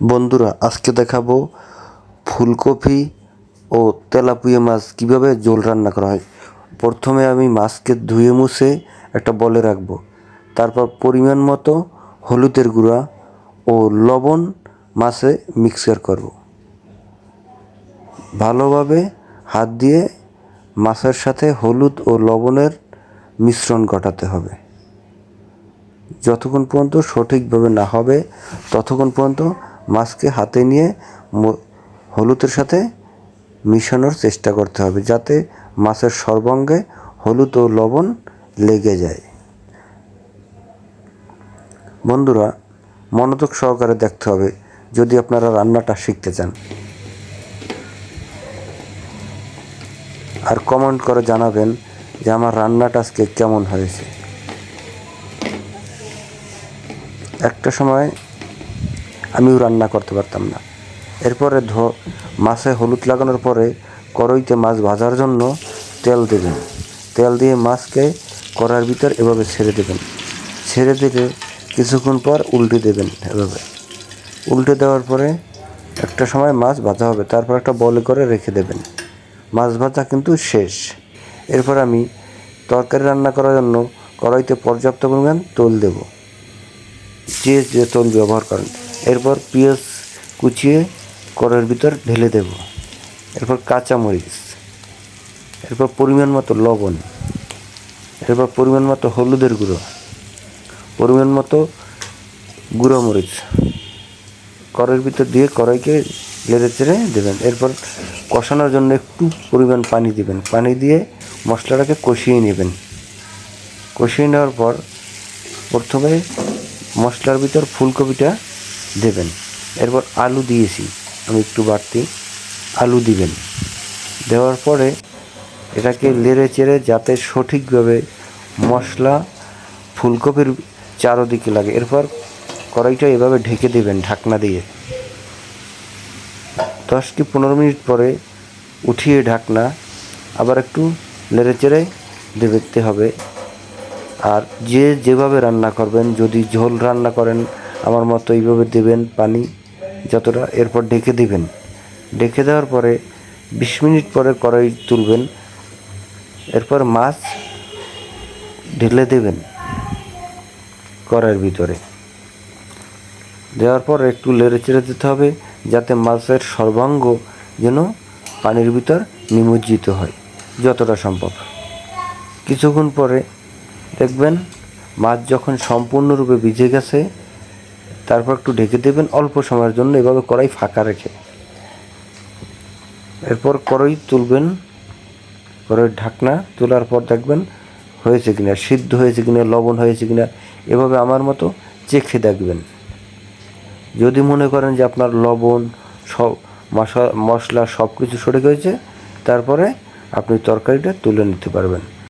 বন্ধুরা, আজকে দেখাবো ফুলকপি ও তেলাপিয়া মাছ কীভাবে ঝোল রান্না করা হয়। প্রথমে আমি মাছকে ধুয়ে মুছে একটা বলে রাখব। তারপর পরিমাণ মতো হলুদের গুঁড়া ও লবণ মাছে মিক্সার করব। ভালোভাবে হাত দিয়ে মাছের সাথে হলুদ ও লবণের মিশ্রণ ঘটাতে হবে। যতক্ষণ পর্যন্ত সঠিকভাবে না হবে, ততক্ষণ পর্যন্ত মাছকে হাতে নিয়ে হলুদের সাথে মিশানোর চেষ্টা করতে হবে যাতে মাছের সর্বাঙ্গে হলুদ ও লবণ লেগে যায়। বন্ধুরা, মনোযোগ সহকারে দেখতে হবে যদি আপনারা রান্নাটা শিখতে চান। আর কমেন্ট করে জানাবেন যে আমার রান্নাটা আজকে কেমন হয়েছে। একটা সময় আমিও রান্না করতে পারতাম না। এরপরে ধ, মাছে হলুদ লাগানোর পরে কড়াইতে মাছ ভাজার জন্য তেল দেবেন। তেল দিয়ে মাছকে কড়ার ভিতর এভাবে ছেড়ে দেবেন। ছেড়ে দিলে কিছুক্ষণ পর উল্টে দেবেন এভাবে। উল্টে দেওয়ার পরে একটা সময় মাছ ভাজা হবে, তারপর একটা বলে করে রেখে দেবেন। মাছ ভাজা কিন্তু শেষ। এরপর আমি তরকারি রান্না করার জন্য কড়াইতে পর্যাপ্ত পরিমাণ তেল দেবো। যে যে তেল ব্যবহার করেন। এরপর পেঁয়াজ কুচিয়ে কড়াইয়ের ভিতর ঢেলে দেব। এরপর কাঁচামরিচ। এরপর পরিমাণ মতো লবণ। এরপর পরিমাণ মতো হলুদের গুঁড়ো। পরিমাণ মতো গুঁড়ো মরিচ। কড়াইয়ের ভিতর দিয়ে কড়াইকে লেড়ে চেড়ে দেবেন। এরপর কষানোর জন্য একটু পরিমাণ পানি দিবেন। পানি দিয়ে মশলাটাকে কষিয়ে নেবেন। কষিয়ে নেওয়ার পর প্রথমে মশলার ভিতর ফুলকপিটা দেবেন। এরপর আলু দিয়েছি, আমি একটু বাড়তি আলু দিবেন। দেওয়ার পরে এটাকে লেড়ে চেড়ে যাতে সঠিকভাবে মশলা, ফুলকপির চারোদিকে লাগে। এরপর কড়াইটা এভাবে ঢেকে দেবেন ঢাকনা দিয়ে। দশ কি পনেরো মিনিট পরে উঠিয়ে ঢাকনা আবার একটু লেড়ে চেড়ে দেখতে হবে। আর যে যেভাবে রান্না করবেন, যদি ঝোল রান্না করেন আমার মতো এইভাবে দেবেন পানি যতটা, এরপর ঢেকে দিবেন। ঢেকে দেওয়ার পরে বিশ মিনিট পরে কড়াই তুলবেন। এরপর মাছ ঢেলে দেবেন কড়াইয়ের ভিতরে। দেওয়ার পর একটু লেড়ে চেড়ে দিতে হবে যাতে মাছের সর্বাঙ্গ যেন পানির ভিতর নিমজ্জিত হয়, যতটা সম্ভব। কিছুক্ষণ পরে দেখবেন মাছ যখন সম্পূর্ণরূপে ভিজে গেছে তারপর একটু ঢেকে দেবেন অল্প সময়ের জন্য, এভাবে কড়াই ফাঁকা রেখে। এরপর কড়াই তুলবেন কড়াই ঢাকনা তোলার পর দেখবেন হয়েছে কিনা, সিদ্ধ হয়েছে কিনা, লবণ হয়েছে কিনা, এভাবে আমার মতো চেখে দেখবেন। যদি মনে করেন যে আপনার লবণ, সব মশলা সব কিছু সরে গেছে, তারপরে আপনি তরকারিটা তুলে নিতে পারবেন।